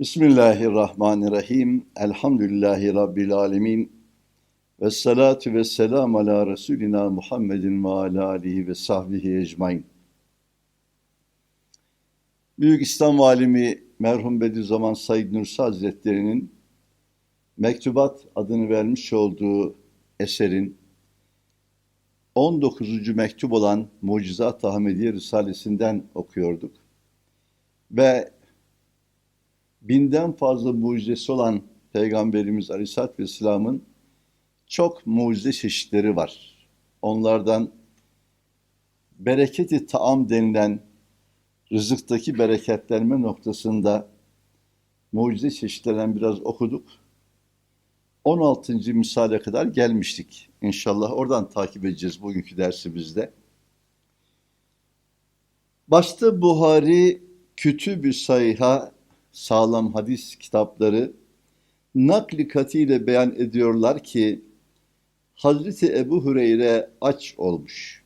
Bismillahirrahmanirrahim. Elhamdülillahi Rabbil alemin. Ve salatu ve selam ala Resulina Muhammedin ve ala alihi ve sahbihi ecmain. Büyük İslam alimi merhum Bediüzzaman Said Nursi Hazretleri'nin Mektubat adını vermiş olduğu eserin 19. mektup olan Mucizat Ahmediye Risalesinden okuyorduk. Ve binden fazla mucizesi olan Peygamberimiz Aleyhisselatü Vesselam'ın çok mucize çeşitleri var. Onlardan bereketi taam denilen rızıktaki bereketlenme noktasında mucize çeşitlerinden biraz okuduk. 16. misale kadar gelmiştik. İnşallah oradan takip edeceğiz bugünkü dersimizde. Başta Buhari Kütüb-ü Sayha sağlam hadis kitapları nakli katiyle beyan ediyorlar ki Hazreti Ebu Hureyre aç olmuş.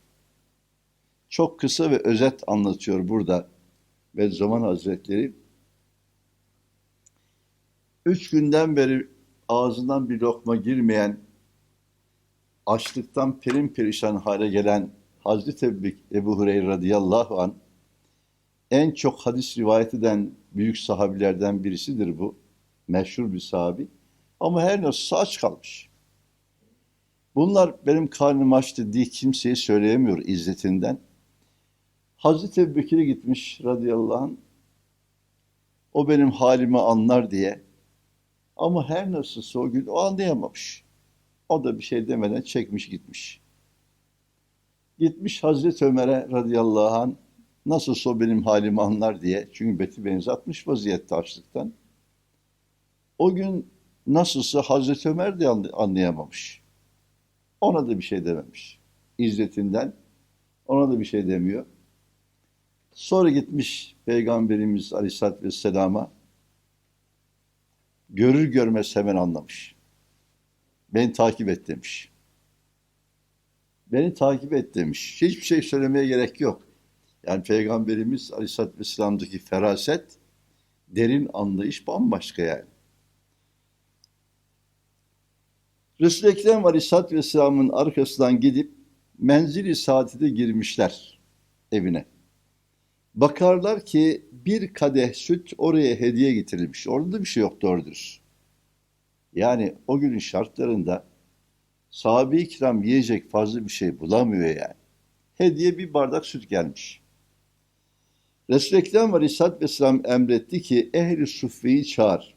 Çok kısa ve özet anlatıyor burada ve zaman Hazretleri. Üç günden beri ağzından bir lokma girmeyen, açlıktan perin perişan hale gelen Hazreti Ebu Hureyre radıyallahu an en çok hadis rivayet eden büyük sahabilerden birisidir bu. Meşhur bir sahabi. Ama her nasıl aç kalmış. Bunlar benim karnım açtı diye kimseye söyleyemiyor izzetinden. Hazreti Ebu Bekir'e gitmiş radıyallahu anh. O benim halimi anlar diye. Ama her nasılsa o gün o anlayamamış. O da bir şey demeden çekmiş gitmiş. Gitmiş Hazreti Ömer'e radıyallahu anh Nasılsa benim halimi anlar diye. Çünkü beti benzetmiş vaziyette açlıktan. O gün nasılsa Hazreti Ömer de anlayamamış. Ona da bir şey dememiş. İzzetinden ona da bir şey demiyor. Sonra gitmiş Peygamberimiz Aleyhisselatü Vesselam'a görür görmez hemen anlamış. Beni takip et demiş. Beni takip et demiş. Hiçbir şey söylemeye gerek yok. Yani Peygamberimiz Aleyhisselatü Vesselam'daki feraset, derin anlayış bambaşka yani. Resul-i Ekrem Aleyhisselatü Vesselam'ın arkasından gidip menzili saatide girmişler evine. Bakarlar ki bir kadeh süt oraya hediye getirilmiş. Orada da bir şey yok doğrudur. Yani o günün şartlarında sahabe-i kiram yiyecek fazla bir şey bulamıyor yani. Hediye bir bardak süt gelmiş. Resul-i Ekrem Aleyhisselatü Vesselam emretti ki ehli suffeyi çağır.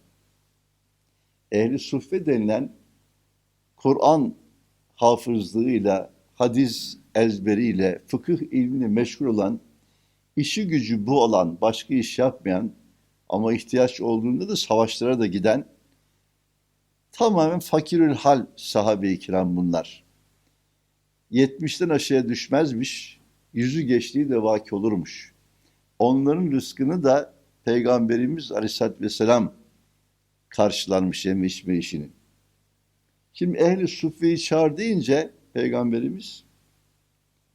Ehli suffe denilen Kur'an hafızlığıyla, hadis ezberiyle, fıkıh ilmini meşgul olan, işi gücü bu olan, başka iş yapmayan ama ihtiyaç olduğunda da savaşlara da giden tamamen fakirül hal sahabe-i kiram bunlar. 70'ten aşağıya düşmezmiş, yüzü geçtiği de vaki olurmuş onların rızkını da Peygamberimiz Aleyhisselatü Vesselam karşılanmış yeme içme işini. Şimdi ehli sufiyi çağır deyince Peygamberimiz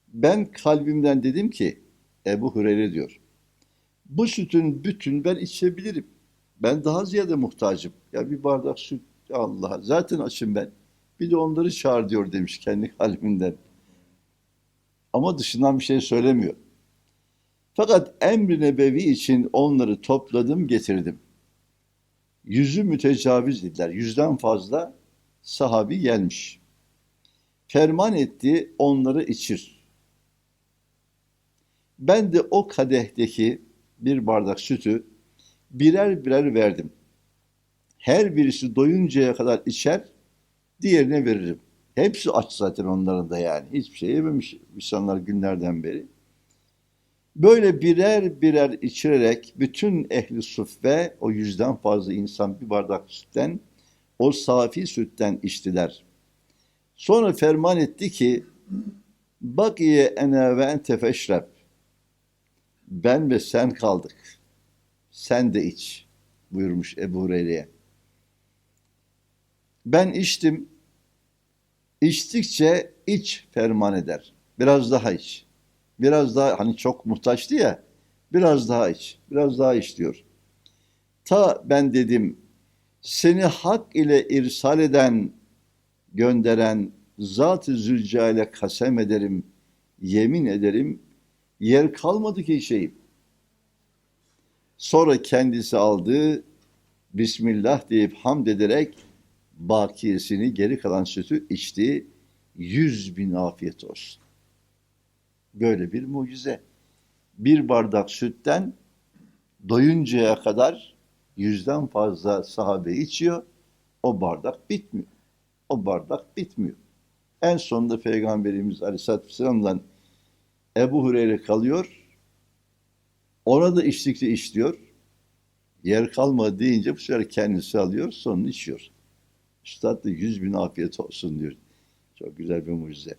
ben kalbimden dedim ki Ebu Hureyre diyor. Bu sütün bütün ben içebilirim. Ben daha ziyade muhtacım. Ya bir bardak süt Allah zaten açım ben. Bir de onları çağır diyor demiş kendi kalbinden. Ama dışından bir şey söylemiyor. Fakat emri nebevi için onları topladım getirdim. Yüzü mütecaviz dediler. Yüzden fazla sahabi gelmiş. Ferman etti onları içir. Ben de o kadehteki bir bardak sütü birer birer verdim. Her birisi doyuncaya kadar içer, diğerine veririm. Hepsi aç zaten onların da yani. Hiçbir şey yememiş insanlar günlerden beri. Böyle birer birer içirerek bütün ehli suffe o yüzden fazla insan bir bardak sütten o safi sütten içtiler. Sonra ferman etti ki bakiye ene ve ente feşreb ben ve sen kaldık. Sen de iç buyurmuş Ebu Hureyre'ye. Ben içtim. İçtikçe iç ferman eder. Biraz daha iç. Biraz daha hani çok muhtaçtı ya. Biraz daha iç. Biraz daha iç diyor. Ta ben dedim, seni hak ile irsal eden, gönderen Zat-ı Zülcelal'e kasem ederim, yemin ederim, yer kalmadı ki şeyim. Sonra kendisi aldı, Bismillah deyip hamd ederek bakiyesini geri kalan sütü içti. Yüz bin afiyet olsun. Böyle bir mucize. Bir bardak sütten doyuncaya kadar yüzden fazla sahabe içiyor. O bardak bitmiyor. O bardak bitmiyor. En sonunda Peygamberimiz Aleyhisselatü Vesselam'dan Ebu Hureyre kalıyor. Ona da içtikçe içiyor. Yer kalmadı deyince bu sefer kendisi alıyor, sonunu içiyor. Üstad da yüz bin afiyet olsun diyor. Çok güzel bir mucize.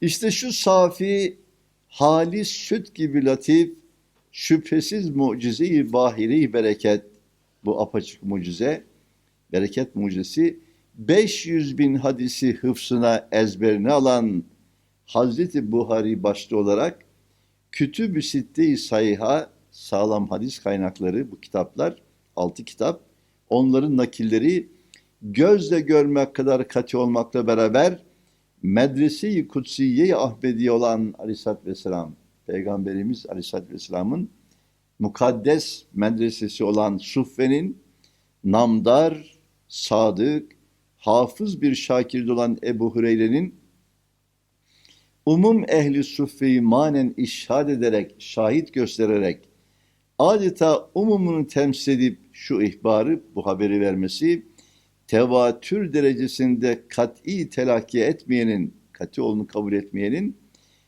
İşte şu safi, halis süt gibi latif, şüphesiz mucize-i bahiri bereket, bu apaçık mucize, bereket mucizesi, 500 bin hadisi hıfsına ezberine alan Hazreti Buhari başta olarak Kütüb-ü Sitte-i Sayha sağlam hadis kaynakları bu kitaplar, altı kitap, onların nakilleri gözle görmek kadar katı olmakla beraber Medrese-i Kutsiye-i Ahmediye olan Aleyhisselatü Vesselam, Peygamberimiz Aleyhisselatü Vesselam'ın mukaddes medresesi olan Suffe'nin namdar, sadık, hafız bir şakird olan Ebu Hureyre'nin umum ehli suffeyi manen işhad ederek, şahit göstererek adeta umumunu temsil edip şu ihbarı, bu haberi vermesi tevatür derecesinde kat'i telakki etmeyenin, kat'i olduğunu kabul etmeyenin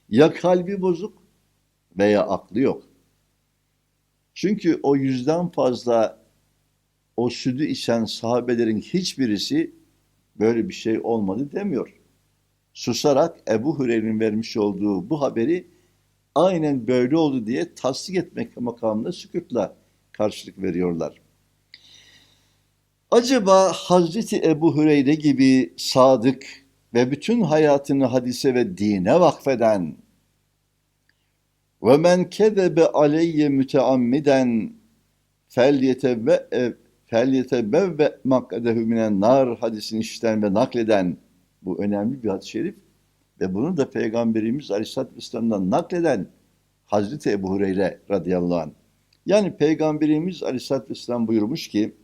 ya kalbi bozuk veya aklı yok. Çünkü o yüzden fazla o sütü içen sahabelerin hiçbirisi böyle bir şey olmadı demiyor. Susarak Ebu Hureyre'nin vermiş olduğu bu haberi aynen böyle oldu diye tasdik etmek makamında sükutla karşılık veriyorlar. Acaba Hazreti Ebu Hureyre gibi sadık ve bütün hayatını hadise ve dine vakfeden ve men kezebe aleyye müteammiden felyetebbe felyetebevve makkadehu minen nar hadisini işiten ve nakleden bu önemli bir hadis-i şerif ve bunu da Peygamberimiz Aleyhisselatü Vesselam'dan nakleden Hazreti Ebu Hureyre radıyallahu anh. Yani Peygamberimiz Aleyhisselatü Vesselam buyurmuş ki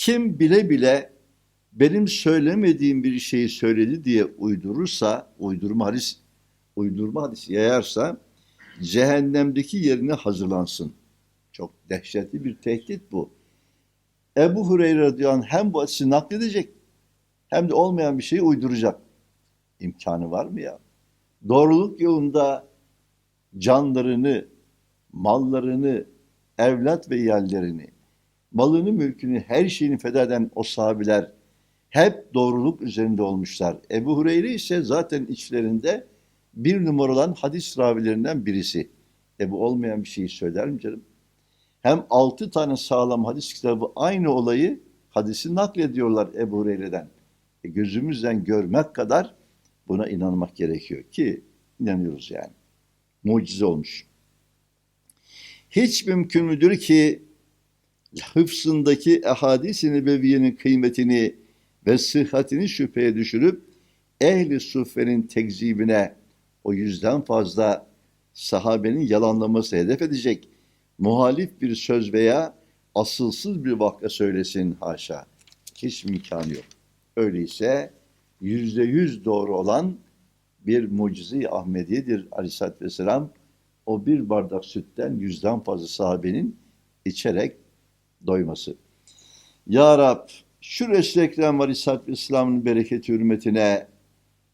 kim bile bile benim söylemediğim bir şeyi söyledi diye uydurursa, uydurma hadis, uydurma hadis yayarsa cehennemdeki yerine hazırlansın. Çok dehşetli bir tehdit bu. Ebu Hureyre radıyallahu hem bu hadisi nakledecek hem de olmayan bir şeyi uyduracak. İmkanı var mı ya? Doğruluk yolunda canlarını, mallarını, evlat ve yerlerini, malını, mülkünü, her şeyini feda eden o sahabiler hep doğruluk üzerinde olmuşlar. Ebu Hureyre ise zaten içlerinde bir numara olan hadis ravilerinden birisi. E bu olmayan bir şeyi söyler mi canım? Hem altı tane sağlam hadis kitabı aynı olayı hadisi naklediyorlar Ebu Hureyre'den. E gözümüzden görmek kadar buna inanmak gerekiyor ki inanıyoruz yani. Mucize olmuş. Hiç mümkün müdür ki hıfsındaki ehadis-i nebeviyenin kıymetini ve sıhhatini şüpheye düşürüp ehli suffenin tekzibine o yüzden fazla sahabenin yalanlaması hedef edecek muhalif bir söz veya asılsız bir vaka söylesin haşa. Hiç imkanı yok. Öyleyse yüzde yüz doğru olan bir mucize-i Ahmediye'dir aleyhissalatü vesselam. O bir bardak sütten yüzden fazla sahabenin içerek doyması. Ya Rab şu Resul-i Ekrem Aleyhisselatü Vesselam'ın bereketi hürmetine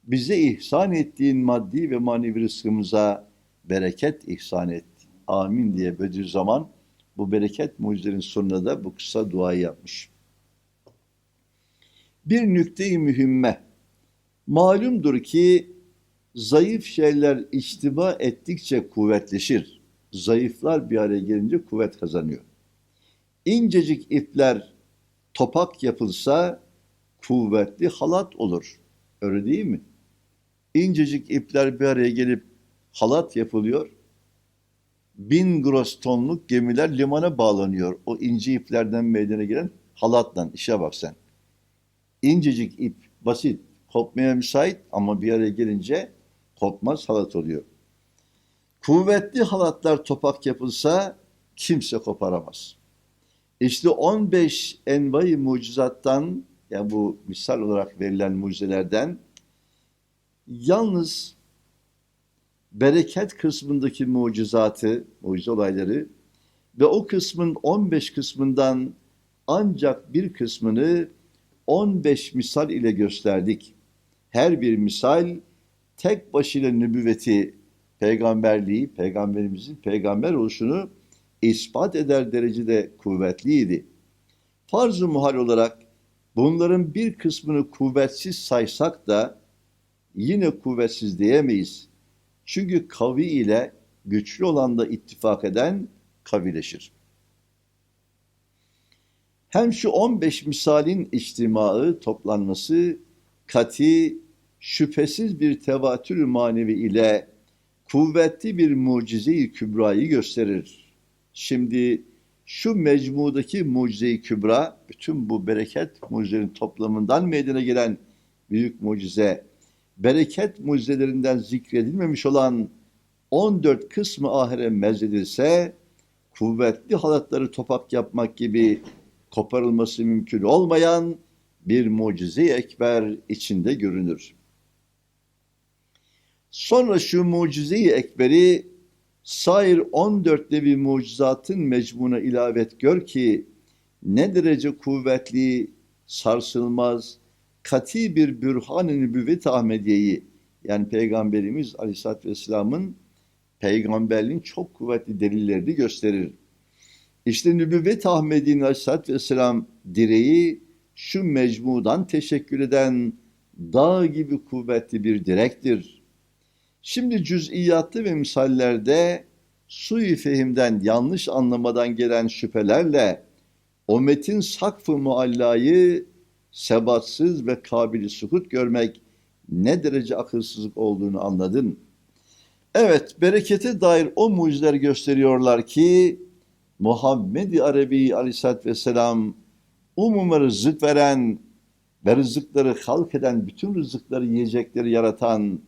bize ihsan ettiğin maddi ve manevi rızkımıza bereket ihsan et. Amin diye Bediüzzaman bu bereket mucizelerin sonunda da bu kısa duayı yapmış. Bir nükte-i mühimme. Malumdur ki zayıf şeyler içtiba ettikçe kuvvetleşir. Zayıflar bir araya gelince kuvvet kazanıyor. İncecik ipler topak yapılsa kuvvetli halat olur. Öyle değil mi? İncecik ipler bir araya gelip halat yapılıyor. bin gross tonluk gemiler limana bağlanıyor. O ince iplerden meydana gelen halatla işe bak sen. İncecik ip basit kopmaya müsait ama bir araya gelince kopmaz halat oluyor. Kuvvetli halatlar topak yapılsa kimse koparamaz. İşte 15 envai mucizattan yani bu misal olarak verilen mucizelerden yalnız bereket kısmındaki mucizatı, mucize olayları ve o kısmın 15 kısmından ancak bir kısmını 15 misal ile gösterdik. Her bir misal tek başıyla nübüvveti, peygamberliği, peygamberimizin peygamber oluşunu ispat eder derecede kuvvetliydi. Farz-ı muhal olarak bunların bir kısmını kuvvetsiz saysak da yine kuvvetsiz diyemeyiz. Çünkü kavi ile güçlü olan da ittifak eden kavileşir. Hem şu 15 misalin içtimaı, toplanması kati, şüphesiz bir tevatür manevi ile kuvvetli bir mucize-i kübrayı gösterir. Şimdi şu mecmudaki mucize-i kübra, bütün bu bereket mucizelerin toplamından meydana gelen büyük mucize, bereket mucizelerinden zikredilmemiş olan 14 kısmı ahire mezedilse, kuvvetli halatları topak yapmak gibi koparılması mümkün olmayan bir mucize ekber içinde görünür. Sonra şu mucize-i ekberi sair 14 nevi mucizatın mecmuna ilavet gör ki ne derece kuvvetli, sarsılmaz, kati bir bürhan-ı nübüvvet Ahmediye'yi yani Peygamberimiz Aleyhisselatü Vesselam'ın peygamberliğin çok kuvvetli delillerini gösterir. İşte nübüvvet Ahmedi'nin Aleyhisselatü Vesselam direği şu mecmudan teşekkür eden dağ gibi kuvvetli bir direktir. Şimdi cüz'iyatlı ve misallerde sui fehimden yanlış anlamadan gelen şüphelerle o metin sakfı muallayı sebatsız ve kabili sukut görmek ne derece akılsızlık olduğunu anladın. Evet, berekete dair o mucizeler gösteriyorlar ki Muhammed-i Arabi aleyhissalatü vesselam umuma rızık veren ve rızıkları halk eden, bütün rızıkları, yiyecekleri yaratan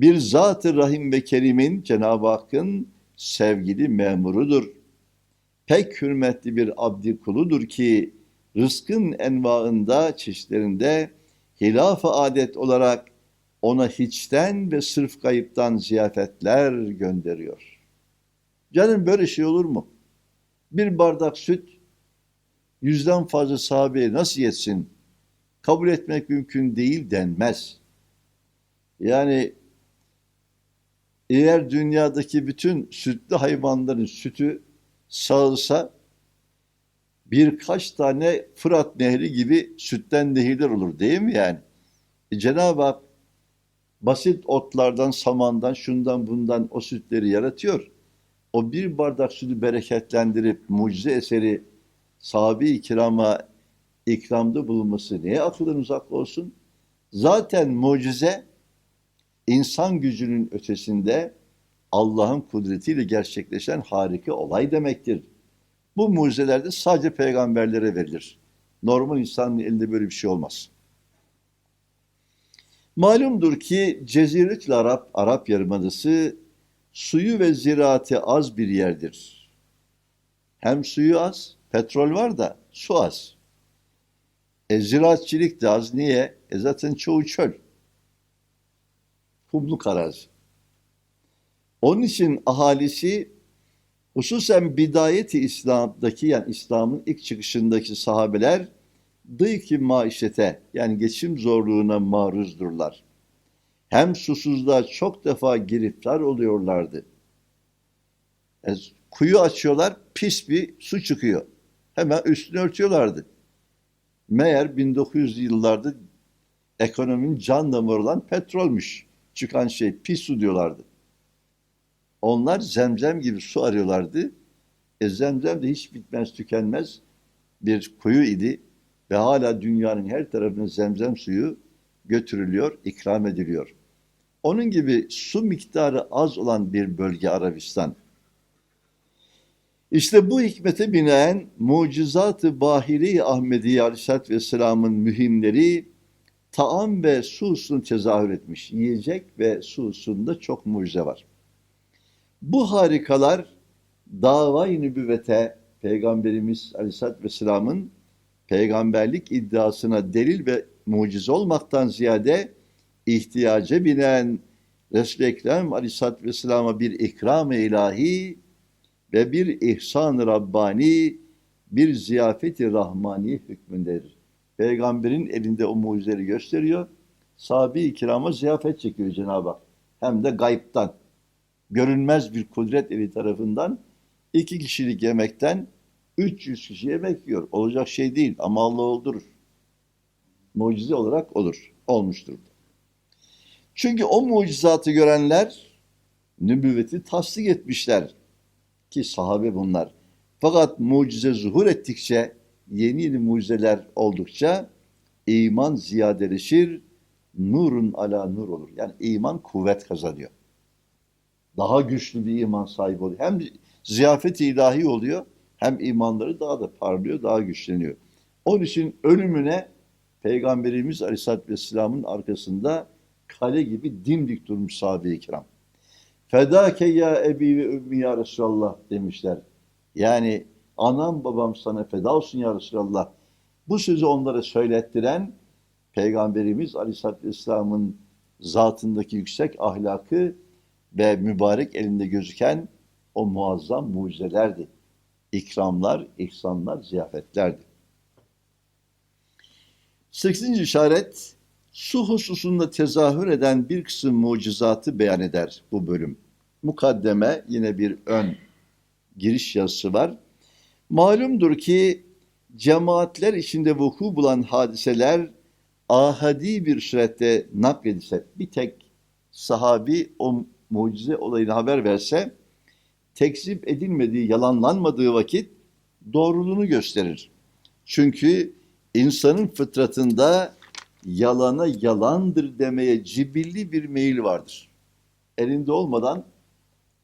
bir Zat-ı Rahim ve Kerim'in Cenab-ı Hakk'ın sevgili memurudur. Pek hürmetli bir abdi kuludur ki rızkın envaında, çeşitlerinde hilaf adet olarak ona hiçten ve sırf kayıptan ziyafetler gönderiyor. Canım böyle şey olur mu? Bir bardak süt yüzden fazla sahabeye nasıl yetsin? Kabul etmek mümkün değil denmez. Yani eğer dünyadaki bütün sütlü hayvanların sütü sağılsa birkaç tane Fırat Nehri gibi sütten nehirler olur değil mi yani? E, Cenab-ı Hak basit otlardan, samandan, şundan bundan o sütleri yaratıyor. O bir bardak sütü bereketlendirip mucize eseri sahabe-i kirama ikramda bulunması neye akıldan uzak olsun? Zaten mucize insan gücünün ötesinde Allah'ın kudretiyle gerçekleşen harika olay demektir. Bu mucizelerde sadece peygamberlere verilir. Normal insanın elinde böyle bir şey olmaz. Malumdur ki Ceziretül Arap, Arap Yarımadası suyu ve ziraati az bir yerdir. Hem suyu az, petrol var da su az. E ziraatçilik de az. Niye? E zaten çoğu çöl. Kumluk arazi. Onun için ahalisi hususen bidayeti İslam'daki yani İslam'ın ilk çıkışındaki sahabeler dıyki maişete yani geçim zorluğuna maruzdurlar. Hem susuzluğa çok defa giriftar oluyorlardı. E, kuyu açıyorlar, pis bir su çıkıyor. Hemen üstünü örtüyorlardı. Meğer 1900'lü yıllarda ekonominin can damarı olan petrolmüş. Çıkan şey pis su diyorlardı. Onlar zemzem gibi su arıyorlardı. E zemzem de hiç bitmez tükenmez bir kuyu idi ve hala dünyanın her tarafına zemzem suyu götürülüyor, ikram ediliyor. Onun gibi su miktarı az olan bir bölge Arabistan. İşte bu hikmete binaen mucizat-ı bahiri Ahmedi Aleyhisselatü Vesselam'ın mühimleri taam ve su hususunu tezahür etmiş. Yiyecek ve su hususunda çok mucize var. Bu harikalar davayı nübüvvete Peygamberimiz Aleyhisselatü Vesselam'ın peygamberlik iddiasına delil ve mucize olmaktan ziyade ihtiyaca binen Resul-i Ekrem Aleyhisselatü Vesselam'a bir ikram-ı ilahi ve bir ihsan-ı Rabbani, bir ziyafeti rahmani hükmündedir. Peygamberin elinde o mucizeleri gösteriyor. Sahabe-i kirama ziyafet çekiyor Cenab-ı Hak. Hem de gayiptan. Görünmez bir kudret eli tarafından iki kişilik yemekten 300 kişi yemek yiyor. Olacak şey değil ama Allah oldurur. Mucize olarak olur. Olmuştur. Çünkü o mucizatı görenler nübüvveti tasdik etmişler ki sahabe bunlar. Fakat mucize zuhur ettikçe, yeni yeni mucizeler oldukça iman ziyadeleşir, nurun ala nur olur. Yani iman kuvvet kazanıyor. Daha güçlü bir iman sahibi oluyor. Hem ziyafet ilahi oluyor, hem imanları daha da parlıyor, daha güçleniyor. Onun için ölümüne Peygamberimiz Aleyhisselatü Vesselam'ın arkasında kale gibi dimdik durmuş sahabe-i kiram. Fedake ya ebi ve ümmi ya Resulallah demişler. Yani anam babam sana feda olsun ya Resulallah. Bu sözü onlara söylettiren Peygamberimiz Aleyhisselatü Vesselam'ın zatındaki yüksek ahlakı ve mübarek elinde gözüken o muazzam mucizelerdi. İkramlar, ihsanlar, ziyafetlerdi. Sekizinci işaret, su hususunda tezahür eden bir kısım mucizatı beyan eder bu bölüm. Mukaddeme yine bir ön giriş yazısı var. Malumdur ki cemaatler içinde vuku bulan hadiseler ahadi bir surette nakledilse bir tek sahabi o mucize olayını haber verse tekzip edilmediği, yalanlanmadığı vakit doğruluğunu gösterir. Çünkü insanın fıtratında yalana yalandır demeye cibilli bir meyil vardır. Elinde olmadan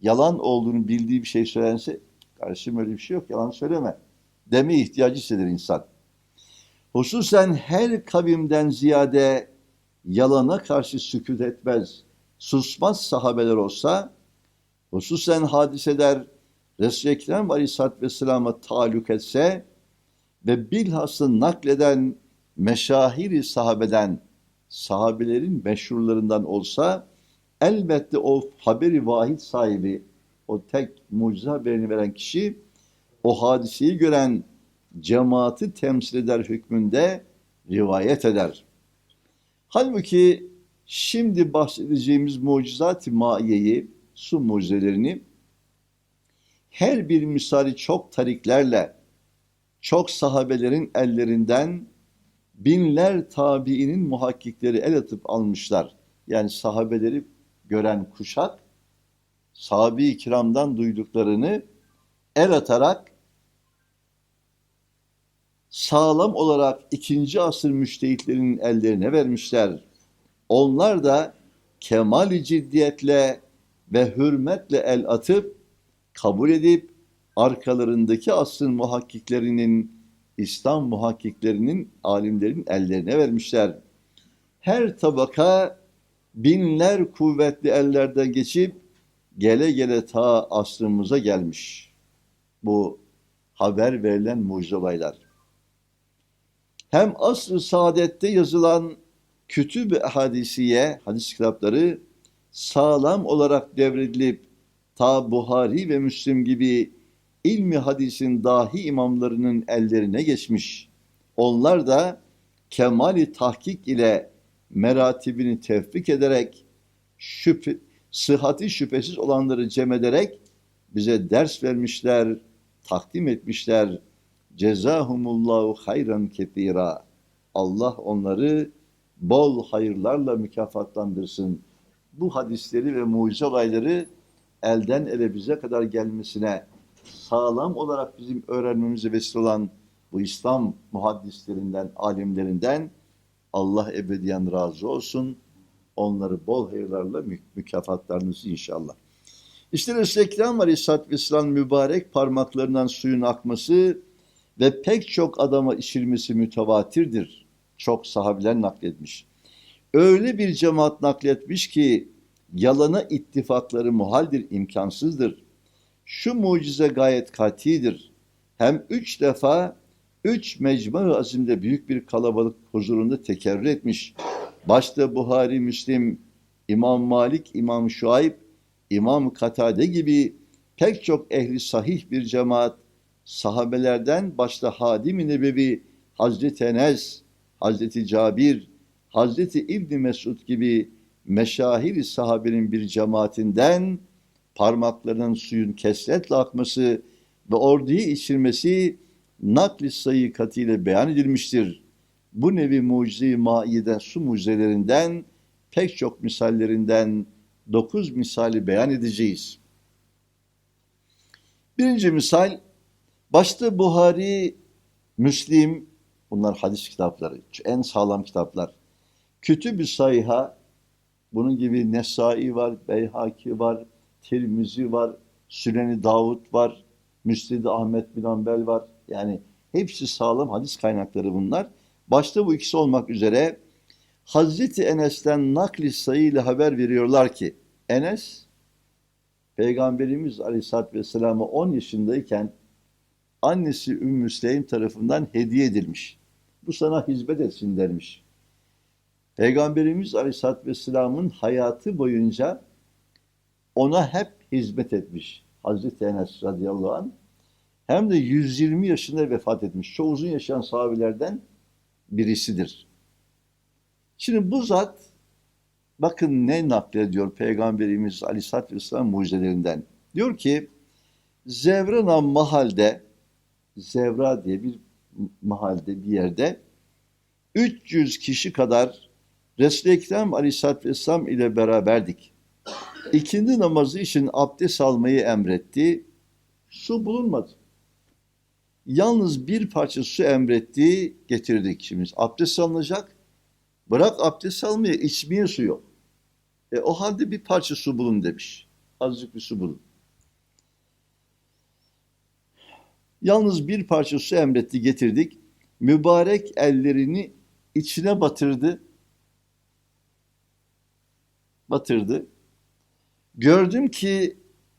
yalan olduğunu bildiği bir şey söylense, kardeşim öyle bir şey yok, yalan söyleme deme ihtiyacı hisseder insan. Hususen her kavimden ziyade yalana karşı sükut etmez, susmaz sahabeler olsa, hususen hadiseler Resul-i Ekrem Aleyhisselatü Vesselam'a taluk etse ve bilhassa nakleden meşahiri sahabeden, sahabelerin meşhurlarından olsa elbette o haberi vahid sahibi, o tek mucize haberini veren kişi o hadiseyi gören cemaati temsil eder hükmünde rivayet eder. Halbuki şimdi bahsedeceğimiz mucizat-ı maiyeyi, su mucizelerini her bir misali çok tariklerle, çok sahabelerin ellerinden binler tabiinin muhakkikleri el atıp almışlar. Yani sahabeleri gören kuşak, sahabi-i kiramdan duyduklarını el atarak sağlam olarak ikinci asır müştehitlerinin ellerine vermişler. Onlar da kemali ciddiyetle ve hürmetle el atıp kabul edip arkalarındaki asrın muhakkiklerinin, İslam muhakkiklerinin, alimlerin ellerine vermişler. Her tabaka binler kuvvetli ellerden geçip gele gele ta asrımıza gelmiş. Bu haber verilen mucize olaylar. Hem asr-ı saadette yazılan kütüb-i hadisiye, hadis kitapları sağlam olarak devredilip ta Buhari ve Müslim gibi ilmi hadisin dahi imamlarının ellerine geçmiş. Onlar da kemali tahkik ile meratibini tevfik ederek şüphe, sıhhati şüphesiz olanları cem ederek bize ders vermişler, takdim etmişler. Cezahumullahu hayran ketira. Allah onları bol hayırlarla mükafatlandırsın. Bu hadisleri ve mucize olayları elden ele bize kadar gelmesine sağlam olarak bizim öğrenmemize vesile olan bu İslam muhaddislerinden, alimlerinden Allah ebediyen razı olsun. Onları bol hayırlarla mü mükafatlarınızı inşallah. İşte Resul-i Ekrem Aleyhisselatü mübarek parmaklarından suyun akması ve pek çok adama içirmesi mütevatirdir. Çok sahabiler nakletmiş. Öyle bir cemaat nakletmiş ki yalana ittifakları muhaldir, imkansızdır. Şu mucize gayet katidir. Hem üç defa üç mecmu azimde büyük bir kalabalık huzurunda tekerrür etmiş. Başta Buhari, Müslim, İmam Malik, İmam Şuayb, İmam Katade gibi pek çok ehli sahih bir cemaat sahabelerden başta Hadim-i Nebevi, Hazreti Enes, Hazreti Cabir, Hazreti İbni Mesud gibi meşahir sahabenin bir cemaatinden parmaklarının suyun kesretle akması ve orduyu içirmesi nakli sayı katıyla beyan edilmiştir. Bu nevi mucize-i maiyeden su mucizelerinden pek çok misallerinden dokuz misali beyan edeceğiz. Birinci misal, başta Buhari, Müslim, bunlar hadis kitapları, en sağlam kitaplar. Kütüb-ü Sayha, bunun gibi Nesai var, Beyhaki var, Tirmizi var, Süleni Davud var, Müsnid Ahmet bin Ambel var. Yani hepsi sağlam hadis kaynakları bunlar. Başta bu ikisi olmak üzere Hazreti Enes'ten nakli sayıyla haber veriyorlar ki Enes Peygamberimiz Aleyhisselatü Vesselam'a 10 yaşındayken annesi Ümmü Süleym tarafından hediye edilmiş. Bu sana hizmet etsin dermiş. Peygamberimiz Aleyhisselatü Vesselam'ın hayatı boyunca ona hep hizmet etmiş. Hazreti Enes radıyallahu anh. Hem de 120 yaşında vefat etmiş. Çok uzun yaşayan sahabelerden birisidir. Şimdi bu zat bakın ne naklediyor Peygamberimiz Aleyhisselatü Vesselam mucizelerinden. Diyor ki Zevrana mahalde Zevra diye bir mahalde bir yerde 300 kişi kadar Resul-i Ekrem Aleyhisselatü ile beraberdik. İkindi namazı için abdest almayı emretti. Su bulunmadı. Yalnız bir parça su emretti, getirdik şimdi. Abdest alınacak. Bırak abdest almaya, içmeye su yok. E, o halde bir parça su bulun demiş. Azıcık bir su bulun. Yalnız bir parça su emretti, getirdik. Mübarek ellerini içine batırdı. Batırdı. Gördüm ki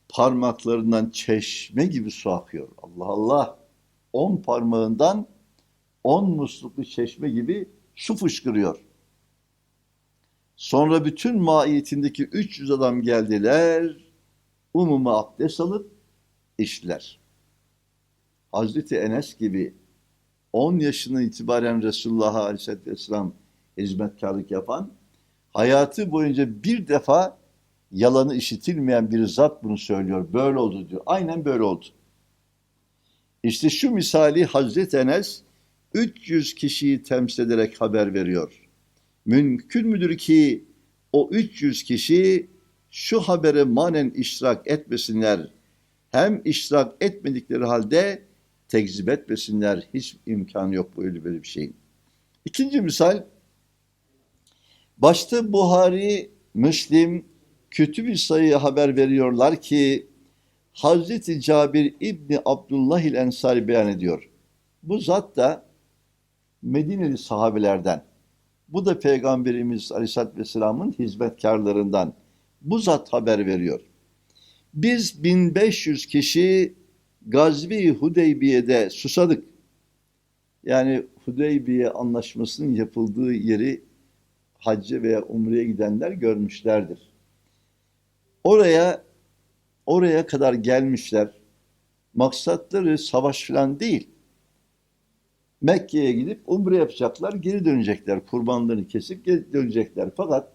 parmaklarından çeşme gibi su akıyor. Allah Allah. On parmağından on musluklu çeşme gibi su fışkırıyor. Sonra bütün maiyetindeki 300 adam geldiler. Umuma abdest alıp içtiler. Hazreti Enes gibi 10 yaşından itibaren Resulullah'a aleyhisselatü vesselam hizmetkarlık yapan, hayatı boyunca bir defa yalanı işitilmeyen bir zat bunu söylüyor. Böyle oldu diyor. Aynen böyle oldu. İşte şu misali Hazreti Enes 300 kişiyi temsil ederek haber veriyor. Mümkün müdür ki o 300 kişi şu habere manen iştirak etmesinler. Hem iştirak etmedikleri halde tekzip etmesinler. Hiç imkan yok böyle böyle bir şeyin. İkinci misal, başta Buhari, Müslim, kötü bir sayı haber veriyorlar ki Hazreti Cabir İbni Abdullah il Ensari beyan ediyor. Bu zat da Medineli sahabelerden. Bu da Peygamberimiz Aleyhisselatü Vesselam'ın hizmetkarlarından. Bu zat haber veriyor. Biz 1500 kişi Gazvi Hudeybiye'de susadık. Yani Hudeybiye anlaşmasının yapıldığı yeri hacca veya umreye gidenler görmüşlerdir. Oraya oraya kadar gelmişler. Maksatları savaş falan değil. Mekke'ye gidip umre yapacaklar, geri dönecekler. Kurbanlarını kesip geri dönecekler. Fakat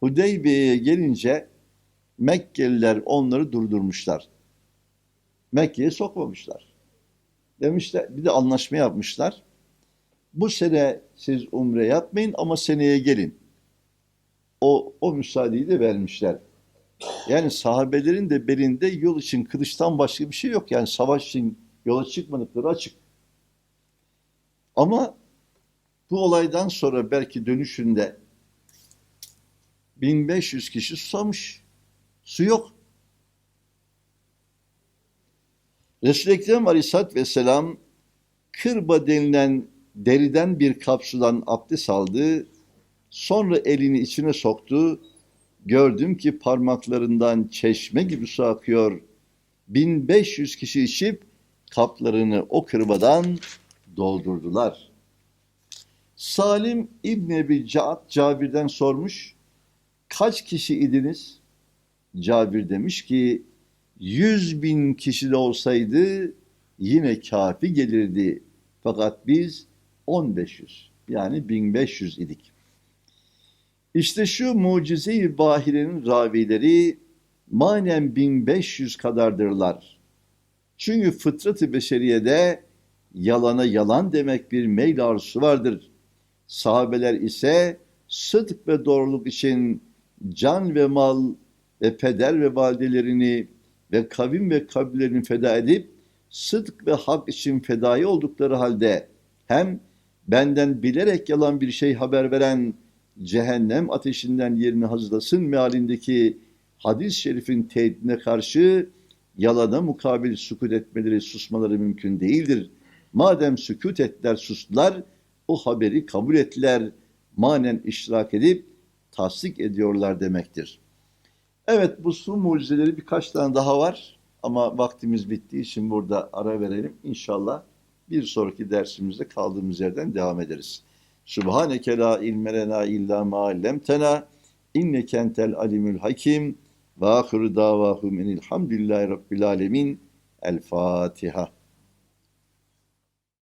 Hudeybiye'ye gelince Mekkeliler onları durdurmuşlar. Mekke'ye sokmamışlar. Demişler, bir de anlaşma yapmışlar. Bu sene siz umre yapmayın ama seneye gelin. O, o müsaadeyi de vermişler. Yani sahabelerin de belinde yol için kılıçtan başka bir şey yok. Yani savaş için yola çıkmadıkları açık. Ama bu olaydan sonra belki dönüşünde 1500 kişi susamış. Su yok. Resul-i Ekrem Aleyhisselatü Vesselam kırba denilen deriden bir kapsudan abdest aldı. Sonra elini içine soktu. Gördüm ki parmaklarından çeşme gibi su akıyor. 1500 kişi içip kaplarını o kırbadan doldurdular. Salim İbn Ebi Ca'd Cabir'den sormuş. Kaç kişi idiniz? Cabir demiş ki yüz bin kişi de olsaydı yine kafi gelirdi. Fakat biz 1500 yani 1500 idik. İşte şu mucize-i bahirenin ravileri manen 1500 kadardırlar. Çünkü fıtrat-ı beşeriyede yalana yalan demek bir meyl arzusu vardır. Sahabeler ise sıdk ve doğruluk için can ve mal ve peder ve validelerini ve kavim ve kabilelerini feda edip sıdk ve hak için fedai oldukları halde hem benden bilerek yalan bir şey haber veren cehennem ateşinden yerini hazırlasın mealindeki hadis-i şerifin tehdidine karşı yalana mukabil sükut etmeleri, susmaları mümkün değildir. Madem sükut ettiler, sustular, o haberi kabul ettiler, manen iştirak edip tasdik ediyorlar demektir. Evet bu su mucizeleri birkaç tane daha var ama vaktimiz bittiği için burada ara verelim. İnşallah bir sonraki dersimizde kaldığımız yerden devam ederiz. Subhaneke la ilme lena illa ma allamtena inneke entel alimul hakim ve ahiru davahum enilhamdülillahi rabbil alemin. El Fatiha.